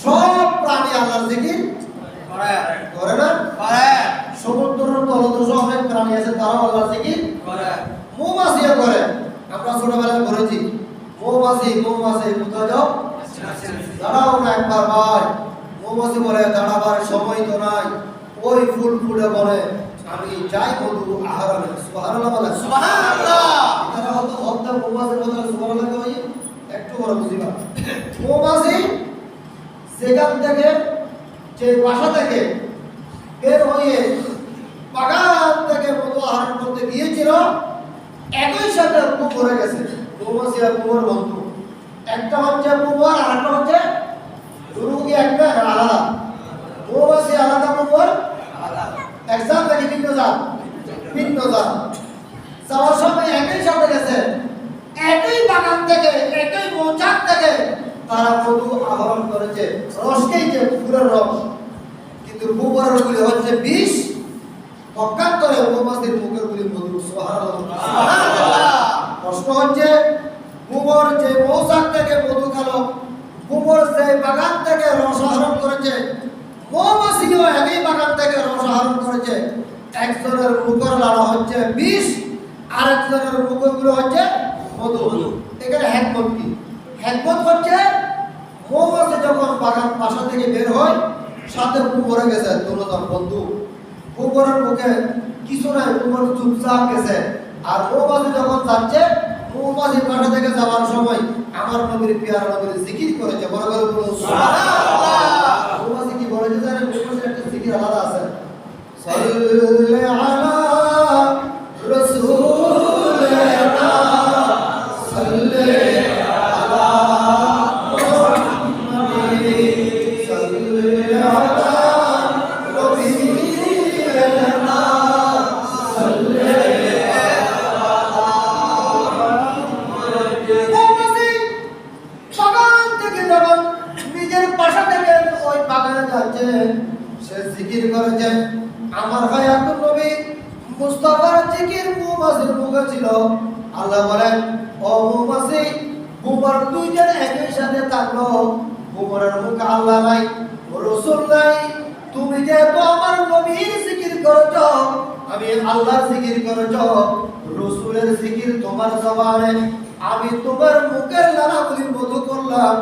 সব প্রাণী আল্লাহর জিকির করে। করে না? করে। সমুদ্রের তলদেশ অনেক প্রাণী আছে তারাও আল্লাহর জিকির করে। মৌমাছিও করে। আমরা ছোটবেলায় পড়েছি মৌমাছি মৌমাছি কোথায় যাও? দাঁড়াও না একবার ভাই। মৌমাছি বলে দাঁড়াবার সময় তো নাই। ওই ফুল ফুলে বলে আমি যাই মধু আহরণে সুবহানাল্লাহ বলে। সুবহানাল্লাহ। এখানে হয়তো হত্যা মৌমাছির কথা সুবহানাল্লাহ কই একটু বড় বুঝিবা। মৌমাছি সেখান থেকে যে বাসা থেকে বের হয়ে বাগান থেকে মধু আহরণ করতে গিয়েছিল, একই সাথে পুকুরে গেছে। বন্ধু। একটা হচ্ছে কুমোর আর একটা হচ্ছে রুগী একটা আর আলাদা মৌমাছি আলাদা কুমোর একজাম নাকি ভিন্ন জাত ভিন্ন জাত যাওয়ার সময় একই সাথে গেছে একই বাগান থেকে একই মৌচাক থেকে তারা মধু আহরণ করেছে রসকেই যে ফুলের রস, কিন্তু কুমোরের গুলি হচ্ছে বিষ, পক্ষান্তরে মৌমাছির মুখের গুলি মধু সুবহানাল্লাহ। প্রশ্ন হচ্ছে, কুমোর যে মৌচাক থেকে মধু খেলো, কুমোর যে বাগান থেকে রস আহরণ করেছে মৌমাছিও একই বাগান থেকে রস আহরণ করেছে। একজনের মুখের লাড়া হচ্ছে বিষ, আরেকজনের মুখেরগুলো হচ্ছে মধু। এখানে হ্যাকমত কি? হ্যাকমত যখন বাগান বাসা থেকে বের হয়, সাথে কুমোরে গেছে দুজন বন্ধু। কুমোরের মুখে কিছু নাই কুমোর চুপচাপ গেছে। আর মৌমাছি যখন যাচ্ছে সময় আমার নবীর পিয়ার নবীর জিকির করেছে। বড় বলেছে জানেন? একটা জিকির আলাদা আছে। থেকে যখন নিজের থেকে ওই বাগানে সে জিকির আমার হায়াতুল নবী মুস্তাফার জিকির মুখে ছিল। আল্লাহ বলেন, ও দুইজন একই সাথে থাকল বুমারের মুখে আল্লাহ নাই, রসুল নাই। তুমি যেহেতু আমার নবীর জিকির করেছ, আমি আল্লাহর জিকির করেছ, রসুলের জিকির তোমার জবানে। আমি তোমার মুখের লালাগুলি মধু করলাম